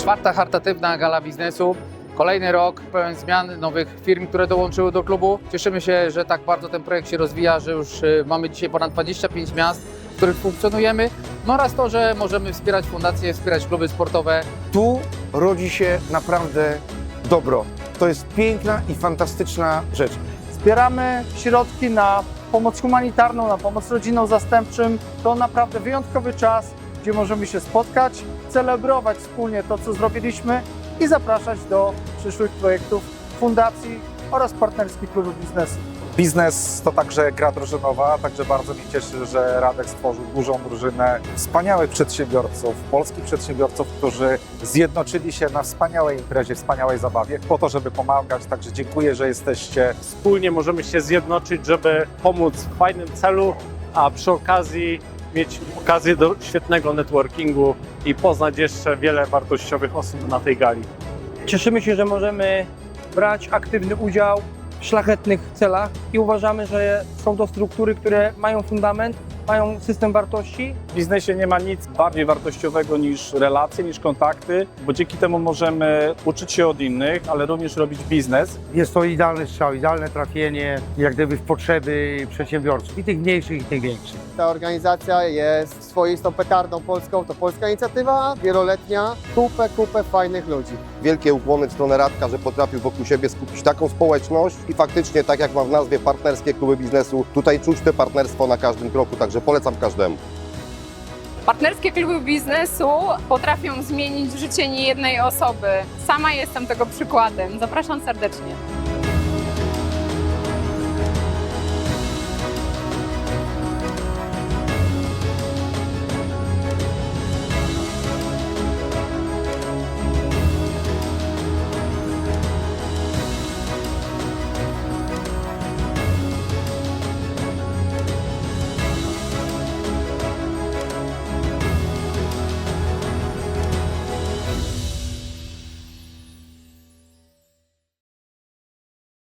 Czwarta charytatywna gala biznesu. Kolejny rok pełen zmian, nowych firm, które dołączyły do klubu. Cieszymy się, że tak bardzo ten projekt się rozwija, że już y, mamy dzisiaj ponad 25 miast, w których funkcjonujemy. No oraz to, że możemy wspierać fundacje, wspierać kluby sportowe. Tu rodzi się naprawdę dobro. To jest piękna i fantastyczna rzecz. Zbieramy środki na pomoc humanitarną, na pomoc rodzinom zastępczym. To naprawdę wyjątkowy czas, gdzie możemy się spotkać, celebrować wspólnie to, co zrobiliśmy i zapraszać do przyszłych projektów fundacji oraz partnerskich klubów biznesu. Biznes to także gra drużynowa, także bardzo mnie cieszy, że Radek stworzył dużą drużynę wspaniałych przedsiębiorców, polskich przedsiębiorców, którzy zjednoczyli się na wspaniałej imprezie, wspaniałej zabawie po to, żeby pomagać. Także dziękuję, że jesteście. Wspólnie możemy się zjednoczyć, żeby pomóc w fajnym celu, a przy okazji mieć okazję do świetnego networkingu i poznać jeszcze wiele wartościowych osób na tej gali. Cieszymy się, że możemy brać aktywny udział w szlachetnych celach i uważamy, że są to struktury, które mają fundament, mają system wartości W biznesie nie ma nic bardziej wartościowego niż relacje, niż kontakty, bo dzięki temu możemy uczyć się od innych, ale również robić biznes. Jest to idealny strzał, idealne trafienie jak gdyby w potrzeby przedsiębiorców, i tych mniejszych, i tych większych. Ta organizacja jest swoistą petardą polską, to polska inicjatywa wieloletnia, kupę, kupę fajnych ludzi. Wielkie ukłony w stronę Radka, że potrafił wokół siebie skupić taką społeczność i faktycznie, tak jak ma w nazwie partnerskie kluby biznesu, tutaj czuć te partnerstwo na każdym kroku, także polecam każdemu. Partnerskie kluby biznesu potrafią zmienić życie niejednej osoby. Sama jestem tego przykładem. Zapraszam serdecznie.